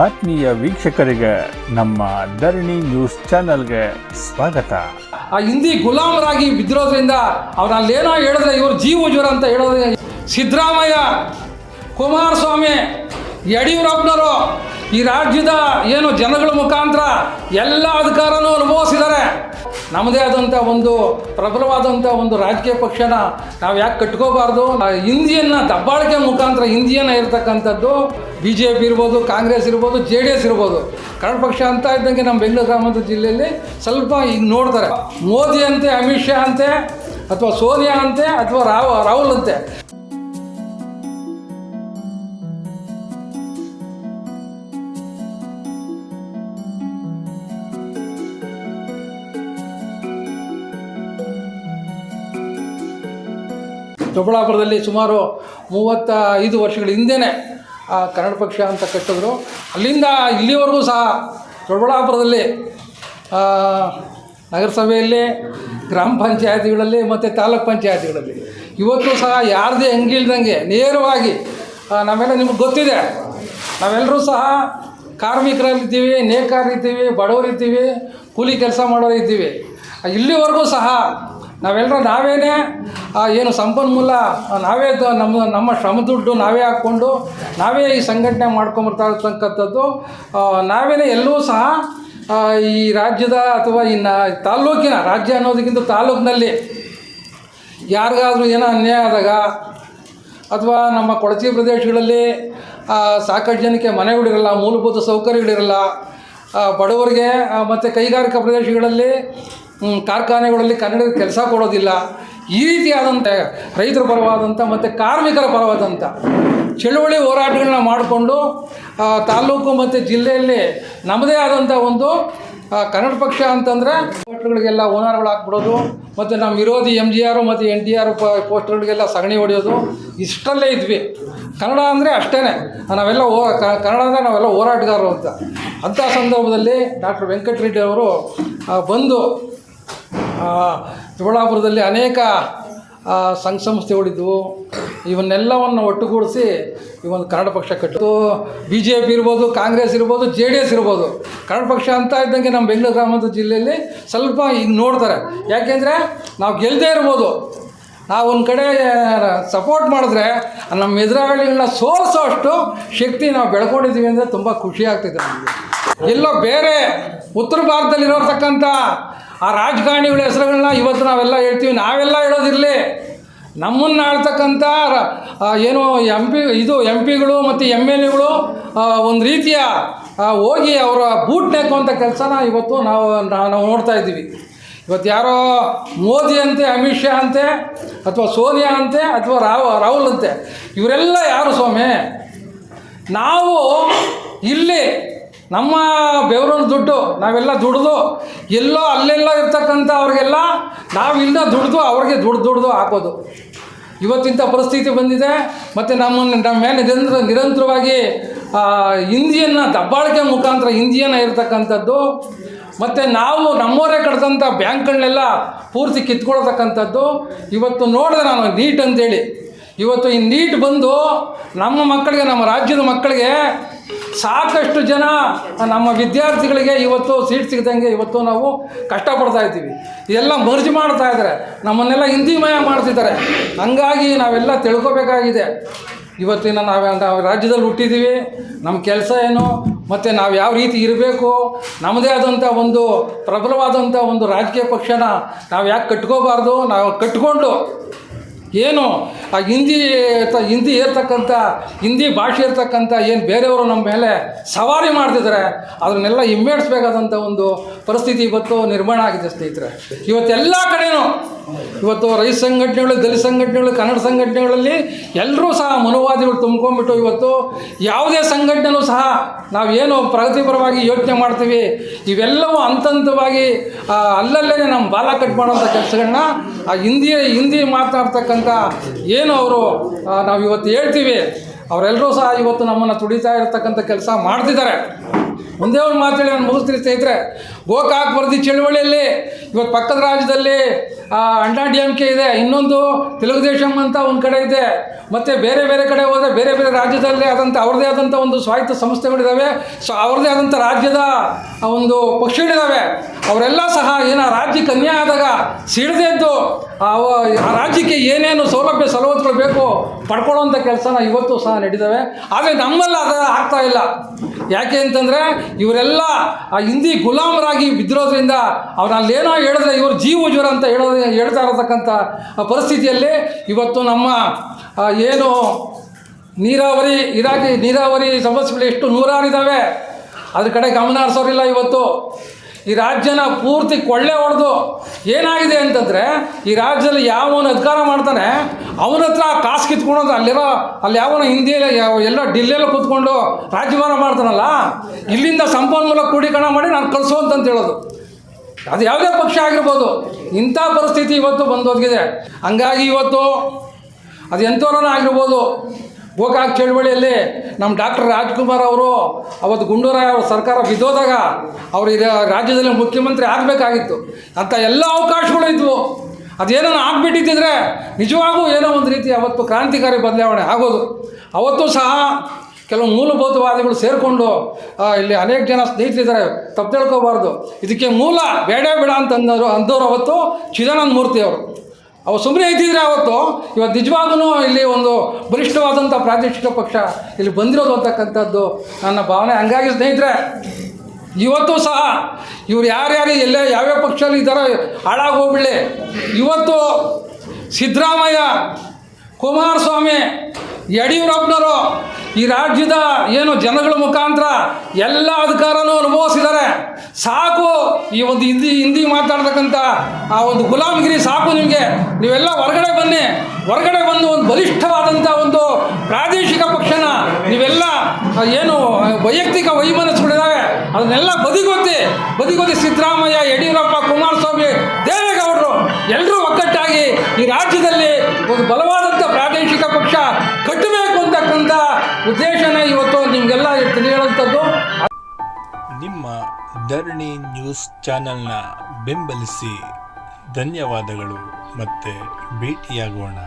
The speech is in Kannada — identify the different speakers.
Speaker 1: ಆತ್ಮೀಯ ವೀಕ್ಷಕರಿಗೆ ನಮ್ಮ ಧರಣಿ ನ್ಯೂಸ್ ಚಾನೆಲ್ಗೆ ಸ್ವಾಗತ.
Speaker 2: ಆ ಹಿಂದಿ ಗುಲಾಮರಾಗಿ ಬಿದ್ದಿರೋದ್ರಿಂದ ಅವ್ರು ಅಲ್ಲೇನೋ ಹೇಳಿದ್ರೆ ಇವರು ಜೀವ ಜ್ವರ ಅಂತ ಹೇಳೋದ್ರೆ ಸಿದ್ದರಾಮಯ್ಯ, ಕುಮಾರಸ್ವಾಮಿ, ಯಡಿಯೂರಪ್ಪನವರು ಈ ರಾಜ್ಯದ ಏನು ಜನಗಳ ಮುಖಾಂತರ ಎಲ್ಲ ಅಧಿಕಾರನೂ ಅನುಭವಿಸಿದ್ದಾರೆ. ನಮ್ಮದೇ ಆದಂಥ ಒಂದು ಪ್ರಬಲವಾದಂಥ ಒಂದು ರಾಜಕೀಯ ಪಕ್ಷನ ನಾವು ಯಾಕೆ ಕಟ್ಕೋಬಾರ್ದು? ಹಿಂದಿಯನ್ನು ದಬ್ಬಾಳಿಕೆ ಮುಖಾಂತರ ಹಿಂದಿಯನ್ನು ಇರ್ತಕ್ಕಂಥದ್ದು ಬಿ ಜೆ ಪಿ ಇರ್ಬೋದು, ಕಾಂಗ್ರೆಸ್ ಇರ್ಬೋದು, ಜೆ ಡಿ ಎಸ್ ಇರ್ಬೋದು. ಕನ್ನಡ ಪಕ್ಷ ಅಂತ ಇದ್ದಂಗೆ ನಮ್ಮ ಬೆಂಗಳೂರು ಗ್ರಾಮಾಂತರ ಜಿಲ್ಲೆಯಲ್ಲಿ ಸ್ವಲ್ಪ ಈಗ ನೋಡ್ತಾರೆ. ಮೋದಿ ಅಂತೆ, ಅಮಿತ್ ಶಾ ಅಂತೆ, ಅಥವಾ ಸೋನಿಯಾ ಅಂತೆ, ಅಥವಾ ರಾವ್, ರಾಹುಲ್ ಅಂತೆ. ದೊಡ್ಡಬಳ್ಳಾಪುರದಲ್ಲಿ ಸುಮಾರು ಮೂವತ್ತ ಐದು ವರ್ಷಗಳ ಹಿಂದೆನೇ ಆ ಕನ್ನಡ ಪಕ್ಷ ಅಂತ ಕಟ್ಟಿದ್ರು. ಅಲ್ಲಿಂದ ಇಲ್ಲಿವರೆಗೂ ಸಹ ದೊಡ್ಡಬಳ್ಳಾಪುರದಲ್ಲಿ ನಗರಸಭೆಯಲ್ಲಿ, ಗ್ರಾಮ ಪಂಚಾಯತಿಗಳಲ್ಲಿ ಮತ್ತು ತಾಲೂಕ್ ಪಂಚಾಯತಿಗಳಲ್ಲಿ. ಇವತ್ತು ಸಹ ಯಾರದೇ ಹಂಗಿಲ್ದಂಗೆ ನೇರವಾಗಿ ನಾವೆಲ್ಲ ನಿಮ್ಗೆ ಗೊತ್ತಿದೆ. ನಾವೆಲ್ಲರೂ ಸಹ ಕಾರ್ಮಿಕರಲ್ಲಿದ್ದೀವಿ, ನೇಕಾರರಿದ್ದೀವಿ, ಬಡವರಿದ್ದೀವಿ, ಕೂಲಿ ಕೆಲಸ ಮಾಡೋರಿದ್ದೀವಿ. ಇಲ್ಲಿವರೆಗೂ ಸಹ ನಾವೆಲ್ಲರೂ ನಾವೇ ಏನು ಸಂಪನ್ಮೂಲ ನಾವೇ ನಮ್ಮ ನಮ್ಮ ಶ್ರಮ ದುಡ್ಡು ನಾವೇ ಹಾಕ್ಕೊಂಡು ನಾವೇ ಈ ಸಂಘಟನೆ ಮಾಡ್ಕೊಂಬರ್ತಾ ಇರ್ತಕ್ಕಂಥದ್ದು. ನಾವೇನೆ ಎಲ್ಲೂ ಸಹ ಈ ರಾಜ್ಯದ ಅಥವಾ ಈ ನಾ, ತಾಲ್ಲೂಕಿನ ರಾಜ್ಯ ಅನ್ನೋದಕ್ಕಿಂತ ತಾಲೂಕಿನಲ್ಲಿ ಯಾರಿಗಾದರೂ ಏನೋ ಅನ್ಯಾಯ ಆದಾಗ ಅಥವಾ ನಮ್ಮ ಕೊಳಚೆ ಪ್ರದೇಶಗಳಲ್ಲಿ ಸಾಕಷ್ಟು ಜನಕ್ಕೆ ಮನೆಗಳಿರಲ್ಲ ಮೂಲಭೂತ ಸೌಕರ್ಯಗಳಿರಲ್ಲ ಬಡವರಿಗೆ ಮತ್ತು ಕೈಗಾರಿಕಾ ಪ್ರದೇಶಗಳಲ್ಲಿ ಕಾರ್ಖಾನೆಗಳಲ್ಲಿ ಕನ್ನಡದ ಕೆಲಸ ಕೊಡೋದಿಲ್ಲ. ಈ ರೀತಿಯಾದಂಥ ರೈತರ ಪರವಾದಂಥ ಮತ್ತು ಕಾರ್ಮಿಕರ ಪರವಾದಂಥ ಚಳುವಳಿ ಹೋರಾಟಗಳನ್ನ ಮಾಡಿಕೊಂಡು ತಾಲೂಕು ಮತ್ತು ಜಿಲ್ಲೆಯಲ್ಲಿ ನಮ್ಮದೇ ಆದಂಥ ಒಂದು ಕನ್ನಡ ಪಕ್ಷ ಅಂತಂದರೆ ಪೋಸ್ಟರ್ಗಳಿಗೆಲ್ಲ ಓನರ್ಗಳು ಹಾಕ್ಬಿಡೋದು, ಮತ್ತು ನಮ್ಮ ವಿರೋಧಿ ಎಂ ಜಿ ಆರು ಮತ್ತು ಎನ್ ಟಿ ಆರ್ ಪೋಸ್ಟರ್ಗಳಿಗೆಲ್ಲ ಸಗಣಿ ಹೊಡೆಯೋದು, ಇಷ್ಟಲ್ಲೇ ಇದ್ವಿ. ಕನ್ನಡ ಅಂದರೆ ಅಷ್ಟೇ ನಾವೆಲ್ಲ ಓ ಕನ್ನಡ ಅಂದರೆ ನಾವೆಲ್ಲ ಹೋರಾಟಗಾರರು ಅಂತ. ಅಂಥ ಸಂದರ್ಭದಲ್ಲಿ ಡಾಕ್ಟರ್ ವೆಂಕಟರೆಡ್ಡಿ ಅವರು ಬಂದು ಚಿಕ್ಕಬಳ್ಳಾಪುರದಲ್ಲಿ ಅನೇಕ ಸಂಘ ಸಂಸ್ಥೆಗಳಿದ್ವು. ಇವನ್ನೆಲ್ಲವನ್ನು ಒಟ್ಟುಗೂಡಿಸಿ ಈ ಒಂದು ಕನ್ನಡ ಪಕ್ಷ ಕಟ್ಟು ಬಿ ಜೆ ಪಿ ಇರ್ಬೋದು, ಕಾಂಗ್ರೆಸ್ ಇರ್ಬೋದು ಜೆ ಡಿ ಎಸ್ ಇರ್ಬೋದು. ಕನ್ನಡ ಪಕ್ಷ ಅಂತ ಇದ್ದಂಗೆ ನಮ್ಮ ಬೆಂಗಳೂರು ಗ್ರಾಮಾಂತರ ಜಿಲ್ಲೆಯಲ್ಲಿ ಸ್ವಲ್ಪ ಈಗ ನೋಡ್ತಾರೆ. ಯಾಕೆಂದರೆ ನಾವು ಗೆಲ್ಲದೇ ಇರ್ಬೋದು. ನಾವು ಒಂದು ಕಡೆ ಸಪೋರ್ಟ್ ಮಾಡಿದ್ರೆ ನಮ್ಮ ಎದುರಾಳಿಗಳನ್ನ ಸೋಲಿಸೋ ಅಷ್ಟು ಶಕ್ತಿ ನಾವು ಬೆಳ್ಕೊಂಡಿದ್ದೀವಿ ಅಂದರೆ ತುಂಬ ಖುಷಿ ಆಗ್ತಿದೆ ನಮಗೆ. ಎಲ್ಲೋ ಬೇರೆ ಉತ್ತರ ಭಾರತದಲ್ಲಿರೋತಕ್ಕಂಥ ಆ ರಾಜಕಾರಣಿಗಳ ಹೆಸರುಗಳನ್ನ ಇವತ್ತು ನಾವೆಲ್ಲ ಹೇಳ್ತೀವಿ. ನಾವೆಲ್ಲ ಹೇಳೋದಿರಲಿ. ನಮ್ಮನ್ನು ಆಳ್ತಕ್ಕಂಥ ಏನು ಎಂ ಪಿ ಇದು ಎಂ ಪಿಗಳು ಮತ್ತು ಎಂ ಎಲ್ ಎಗಳು ಒಂದು ರೀತಿಯ ಹೋಗಿ ಅವರ ಬೂಟ್ ನೆಕ್ಕುವಂಥ ಕೆಲಸನ ಇವತ್ತು ನಾವು ನಾವು ನೋಡ್ತಾ ಇದ್ದೀವಿ. ಇವತ್ತು ಯಾರೋ ಮೋದಿ ಅಂತೆ, ಅಮಿತ್ ಶಾ ಅಂತೆ, ಅಥವಾ ಸೋನಿಯಾ ಅಂತೆ, ಅಥವಾ ರಾವ್, ರಾಹುಲ್ ಅಂತೆ, ಇವರೆಲ್ಲ ಯಾರು ಸ್ವಾಮಿ? ನಾವು ಇಲ್ಲಿ ನಮ್ಮ ಬೆವರನ್ನು ದುಡ್ಡು ನಾವೆಲ್ಲ ದುಡ್ದು ಎಲ್ಲೋ ಅಲ್ಲೆಲ್ಲ ಇರ್ತಕ್ಕಂಥ ಅವ್ರಿಗೆಲ್ಲ ನಾವು ಇಲ್ಲ ದುಡ್ದು ಅವ್ರಿಗೆ ದುಡ್ದು ದುಡ್ದು ಹಾಕೋದು. ಇವತ್ತಿಂಥ ಪರಿಸ್ಥಿತಿ ಬಂದಿದೆ, ಮತ್ತು ನಮ್ಮನ್ನು ನಮ್ಮ ಮೇಲೆ ನಿರಂತರ ನಿರಂತರವಾಗಿ ಹಿಂದಿಯನ್ನ ದಬ್ಬಾಳಿಕೆ ಮುಖಾಂತರ ಹಿಂದಿಯನ್ನು ಇರತಕ್ಕಂಥದ್ದು, ಮತ್ತು ನಾವು ನಮ್ಮವರೇ ಕಟ್ಟಿದಂಥ ಬ್ಯಾಂಕ್ಗಳನ್ನೆಲ್ಲ ಪೂರ್ತಿ ಕಿತ್ಕೊಳ್ತಕ್ಕಂಥದ್ದು. ಇವತ್ತು ನೋಡಿದೆ ನಾನು ನೀಟ್ ಅಂತೇಳಿ. ಇವತ್ತು ಈ ನೀಟ್ ಬಂದು ನಮ್ಮ ಮಕ್ಕಳಿಗೆ, ನಮ್ಮ ರಾಜ್ಯದ ಮಕ್ಕಳಿಗೆ ಸಾಕಷ್ಟು ಜನ ನಮ್ಮ ವಿದ್ಯಾರ್ಥಿಗಳಿಗೆ ಇವತ್ತು ಸೀಟ್ ಸಿಗದಂಗೆ ಇವತ್ತು ನಾವು ಕಷ್ಟಪಡ್ತಾ ಇದ್ದೀವಿ. ಇದೆಲ್ಲ ಮರ್ಜ್ ಮಾಡ್ತಾ ಇದ್ದಾರೆ. ನಮ್ಮನ್ನೆಲ್ಲ ಹಿಂದಿಮಯ ಮಾಡ್ತಿದ್ದಾರೆ. ಹಂಗಾಗಿ ನಾವೆಲ್ಲ ತಿಳ್ಕೊಬೇಕಾಗಿದೆ. ಇವತ್ತಿನ ನಾವು ನಾವು ರಾಜ್ಯದಲ್ಲಿ ಹುಟ್ಟಿದ್ದೀವಿ. ನಮ್ಮ ಕೆಲಸ ಏನು? ಮತ್ತು ನಾವು ಯಾವ ರೀತಿ ಇರಬೇಕು? ನಮ್ಮದೇ ಆದಂಥ ಒಂದು ಪ್ರಬಲವಾದಂಥ ಒಂದು ರಾಜಕೀಯ ಪಕ್ಷನ ನಾವು ಯಾಕೆ ಕಟ್ಕೋಬಾರ್ದು? ನಾವು ಕಟ್ಕೊಂಡು ಏನು? ಆ ಹಿಂದಿ ಹಿಂದಿ ಇರ್ತಕ್ಕಂಥ, ಹಿಂದಿ ಭಾಷೆ ಇರ್ತಕ್ಕಂಥ ಏನು ಬೇರೆಯವರು ನಮ್ಮ ಮೇಲೆ ಸವಾರಿ ಮಾಡ್ತಿದ್ದಾರೆ ಅದನ್ನೆಲ್ಲ ಹಿಮ್ಮೆಡಿಸ್ಬೇಕಾದಂಥ ಒಂದು ಪರಿಸ್ಥಿತಿ ಇವತ್ತು ನಿರ್ಮಾಣ ಆಗಿದೆ ಸ್ನೇಹಿತರೆ. ಇವತ್ತೆಲ್ಲ ಕಡೆನೂ ಇವತ್ತು ರೈತ ಸಂಘಟನೆಗಳು, ದಲಿತ ಸಂಘಟನೆಗಳು, ಕನ್ನಡ ಸಂಘಟನೆಗಳಲ್ಲಿ ಎಲ್ಲರೂ ಸಹ ಮನುವಾದಿಗಳು ತುಂಬ್ಕೊಂಡ್ಬಿಟ್ಟು ಇವತ್ತು ಯಾವುದೇ ಸಂಘಟನೆನೂ ಸಹ ನಾವೇನು ಪ್ರಗತಿಪರವಾಗಿ ಯೋಚನೆ ಮಾಡ್ತೀವಿ, ಇವೆಲ್ಲವೂ ಹಂತ ಹಂತವಾಗಿ ಅಲ್ಲಲ್ಲೇ ನಮ್ಮ ಬಾಲ ಕಟ್ ಮಾಡೋಂಥ ಕೆಲಸಗಳನ್ನ ಆ ಹಿಂದಿ ಹಿಂದಿ ಮಾತನಾಡ್ತಕ್ಕಂಥ ಏನು ಅವರು ನಾವು ಇವತ್ತು ಹೇಳ್ತೀವಿ, ಅವರೆಲ್ಲರೂ ಸಹ ಇವತ್ತು ನಮ್ಮನ್ನು ತುಡಿತಾ ಇರತಕ್ಕಂಥ ಕೆಲಸ ಮಾಡ್ತಿದ್ದಾರೆ. ಒಂದೇ ಒಂದು ಮಾತೇಳಿ ನಾನು ಮುಗಿಸ್ತೀನಿ ಸ್ನೇಹಿತರೆ, ಗೋಕಾಕ್ ವರದಿ ಚಳುವಳಿಯಲ್ಲಿ ಇವತ್ತು ಪಕ್ಕದ ರಾಜ್ಯದಲ್ಲಿ ಅಣ್ಣಾ ಡಿ ಎಂ ಕೆ ಇದೆ. ಇನ್ನೊಂದು ತೆಲುಗುದೇಶಂ ಅಂತ ಒಂದು ಕಡೆ ಇದೆ. ಮತ್ತು ಬೇರೆ ಬೇರೆ ಕಡೆ ಹೋದರೆ ಬೇರೆ ಬೇರೆ ರಾಜ್ಯದಲ್ಲಿ ಆದಂಥ ಅವ್ರದ್ದೇ ಆದಂಥ ಒಂದು ಸ್ವಾಯತ್ತ ಸಂಸ್ಥೆಗಳಿದ್ದಾವೆ ಸೊ ಅವ್ರದ್ದೇ ಆದಂಥ ರಾಜ್ಯದ ಒಂದು ಪಕ್ಷಗಳಿದ್ದಾವೆ ಅವರೆಲ್ಲ ಸಹ ಏನು ರಾಜ್ಯಕ್ಕೆ ಅನ್ಯಾಯ ಆದಾಗ ಸಿಡಿದೆದ್ದು ಆ ರಾಜ್ಯಕ್ಕೆ ಏನೇನು ಸೌಲಭ್ಯ ಸವಲತ್ತುಗಳು ಬೇಕು ಪಡ್ಕೊಳ್ಳೋಂಥ ಕೆಲಸನ ಇವತ್ತು ಸಹ ನಡೀತವೆ. ಆದರೆ ನಮ್ಮಲ್ಲಿ ಅದು ಆಗ್ತಾ ಇಲ್ಲ. ಯಾಕೆ ಅಂತಂದರೆ ಇವರೆಲ್ಲ ಆ ಹಿಂದಿ ಗುಲಾಮರಾಗಿ ಬಿದ್ದಿರೋದ್ರಿಂದ ಅವ್ರು ಅಲ್ಲೇನೋ ಹೇಳಿದ್ರೆ ಇವರು ಜೀವ ಜ್ವರ ಅಂತ ಹೇಳೋ ಹೇಳ್ತಾ ಇರತಕ್ಕಂಥ ಪರಿಸ್ಥಿತಿಯಲ್ಲಿ ಇವತ್ತು ನಮ್ಮ ಏನು ನೀರಾವರಿ ಇರಾಗಿ ನೀರಾವರಿ ಸಮಸ್ಯೆಗಳು ಎಷ್ಟು ನೂರಾರು ಇದ್ದಾವೆ ಅದ್ರ ಕಡೆ ಗಮನ ಹರಿಸೋರಿಲ್ಲ ಇವತ್ತು. ಈ ರಾಜ್ಯನ ಪೂರ್ತಿ ಕೊಳ್ಳೆ ಹೊಡೆದು ಏನಾಗಿದೆ ಅಂತಂದರೆ ಈ ರಾಜ್ಯದಲ್ಲಿ ಯಾವನು ಅಧಿಕಾರ ಮಾಡ್ತಾನೆ, ಅವನ ಹತ್ರ ಕಾಸು ಕಿತ್ಕೊಳೋದು ಅಲ್ಲಿರೋ, ಅಲ್ಲಿ ಯಾವನ ಹಿಂದಿಯಲ್ಲಿ, ಯಾವ ಎಲ್ಲ ಡಿಲ್ಲೆಲ್ಲ ಕೂತ್ಕೊಂಡು ರಾಜ್ಯಭಾರ ಮಾಡ್ತಾನಲ್ಲ, ಇಲ್ಲಿಂದ ಸಂಪನ್ಮೂಲ ಕ್ರೋಢೀಕರಣ ಮಾಡಿ ನಾನು ಕಳಿಸು ಅಂತ ಹೇಳೋದು. ಅದು ಯಾವುದೇ ಪಕ್ಷ ಆಗಿರ್ಬೋದು. ಇಂಥ ಪರಿಸ್ಥಿತಿ ಇವತ್ತು ಬಂದೋಗಿದೆ. ಹಂಗಾಗಿ ಇವತ್ತು ಅದು ಎಂಥವ್ರನ್ನ ಆಗಿರ್ಬೋದು. ಗೋಕಾಕ್ ಚಳುವಳಿಯಲ್ಲಿ ನಮ್ಮ ಡಾಕ್ಟರ್ ರಾಜ್ಕುಮಾರ್ ಅವರು ಅವತ್ತು ಗುಂಡೂರಾಯ ಅವರು ಸರ್ಕಾರ ಬಿದ್ದೋದಾಗ ಅವರು ರಾಜ್ಯದಲ್ಲಿ ಮುಖ್ಯಮಂತ್ರಿ ಆಗಬೇಕಾಗಿತ್ತು. ಅಂಥ ಎಲ್ಲ ಅವಕಾಶಗಳು ಇದ್ವು. ಅದೇನೋ ಆಗ್ಬಿಟ್ಟಿದ್ದಿದ್ರೆ ನಿಜವಾಗೂ ಏನೋ ಒಂದು ರೀತಿ ಅವತ್ತು ಕ್ರಾಂತಿಕಾರಿ ಬದಲಾವಣೆ ಆಗೋದು. ಅವತ್ತು ಸಹ ಕೆಲವು ಮೂಲಭೂತವಾದಿಗಳು ಸೇರಿಕೊಂಡು ಇಲ್ಲಿ ಅನೇಕ ಜನ ಸ್ನೇಹಿತರಿದ್ದಾರೆ. ತಪ್ಪು ತಿಳ್ಕೋಬಾರ್ದು. ಇದಕ್ಕೆ ಮೂಲ ಬೇಡ ಬೇಡ ಅಂತ ಅಂದವರು ಅಂದವರು ಅವತ್ತು ಚಿದಾನಂದ ಮೂರ್ತಿ ಅವರು ಅವು ಸುಮ್ಮನೆ ಇದ್ದಿದ್ರೆ ಅವತ್ತು ಇವತ್ತು ನಿಜವಾಗೂ ಇಲ್ಲಿ ಒಂದು ಬಲಿಷ್ಠವಾದಂಥ ಪ್ರಾದೇಶಿಕ ಪಕ್ಷ ಇಲ್ಲಿ ಬಂದಿರೋದು ಅಂತಕ್ಕಂಥದ್ದು ನನ್ನ ಭಾವನೆ. ಹಂಗಾಗಿ ಸ್ನೇಹಿತರೆ, ಇವತ್ತು ಸಹ ಇವ್ರು ಯಾರ್ಯಾರು ಎಲ್ಲ ಯಾವ್ಯಾವ ಪಕ್ಷದಲ್ಲಿ ಇದ್ದಾರೋ ಹಾಳಾಗೋಗ್ಬಿಡ್ಲಿ. ಇವತ್ತು ಸಿದ್ದರಾಮಯ್ಯ, ಕುಮಾರಸ್ವಾಮಿ ಯಡಿಯೂರಪ್ಪನವರು ಈ ರಾಜ್ಯದ ಏನು ಜನಗಳ ಮುಖಾಂತರ ಎಲ್ಲ ಅಧಿಕಾರನೂ ಅನುಭವಿಸಿದ್ದಾರೆ. ಸಾಕು ಈ ಒಂದು ಹಿಂದಿ ಹಿಂದಿ ಮಾತಾಡ್ತಕ್ಕಂಥ ಆ ಒಂದು ಗುಲಾಮಗಿರಿ ಸಾಕು ನಿಮಗೆ. ನೀವೆಲ್ಲ ಹೊರಗಡೆ ಬನ್ನಿ. ಹೊರಗಡೆ ಬಂದು ಒಂದು ಬಲಿಷ್ಠವಾದಂಥ ಒಂದು ಪ್ರಾದೇಶಿಕ ಪಕ್ಷನ ನೀವೆಲ್ಲ ಏನು ವೈಯಕ್ತಿಕ ವೈಮನಸ್ಸುಗಳಿದ್ದಾವೆ, ಅದನ್ನೆಲ್ಲ ಬದಿಗೊತ್ತಿ ಬದಿಗೊತ್ತಿ ಸಿದ್ದರಾಮಯ್ಯ, ಯಡಿಯೂರಪ್ಪ, ಕುಮಾರಸ್ವಾಮಿ, ದೇವೇಗೌಡರು ಎಲ್ಲರೂ ಒಗ್ಗಟ್ಟಾಗಿ ಈ ರಾಜ್ಯದಲ್ಲಿ ಒಂದು ಬಲವಾದಂಥ ಪ್ರಾದೇಶಿಕ ಪಕ್ಷ ಉದ್ದೇಶನೇ ಇವತ್ತು ನಿಮಗೆಲ್ಲ ತಿಳಿಯುವಂಥದ್ದು
Speaker 1: ನಿಮ್ಮ ಧರಣಿ ನ್ಯೂಸ್ ಚಾನೆಲ್ನ ಬೆಂಬಲಿಸಿ ಧನ್ಯವಾದಗಳು ಮತ್ತೆ ಭೇಟಿಯಾಗೋಣ.